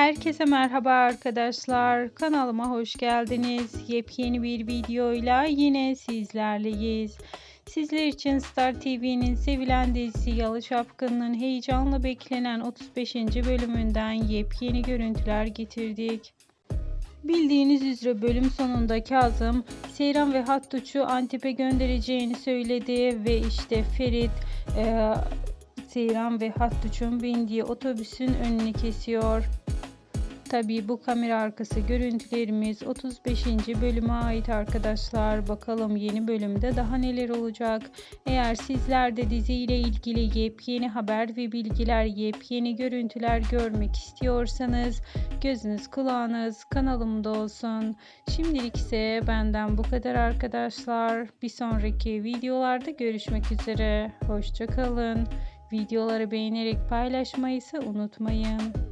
Herkese merhaba arkadaşlar. Kanalıma hoş geldiniz. Yepyeni bir videoyla yine sizlerleyiz. Sizler için Star TV'nin sevilen dizisi Yalı Çapkın'ın heyecanla beklenen 35. bölümünden yepyeni görüntüler getirdik. Bildiğiniz üzere bölüm sonunda Kazım, Seyran ve Hattuç'u Antep'e göndereceğini söyledi ve işte Ferit e, Seyran ve Hattuç'un bindiği otobüsün önünü kesiyor. Tabii bu kamera arkası görüntülerimiz 35. bölüme ait arkadaşlar. Bakalım yeni bölümde daha neler olacak. Eğer sizler de diziyle ilgili yepyeni haber ve bilgiler, yepyeni görüntüler görmek istiyorsanız gözünüz kulağınız kanalımda olsun. Şimdilik ise benden bu kadar arkadaşlar. Bir sonraki videolarda görüşmek üzere. Hoşçakalın. Videoları beğenerek paylaşmayı ise unutmayın.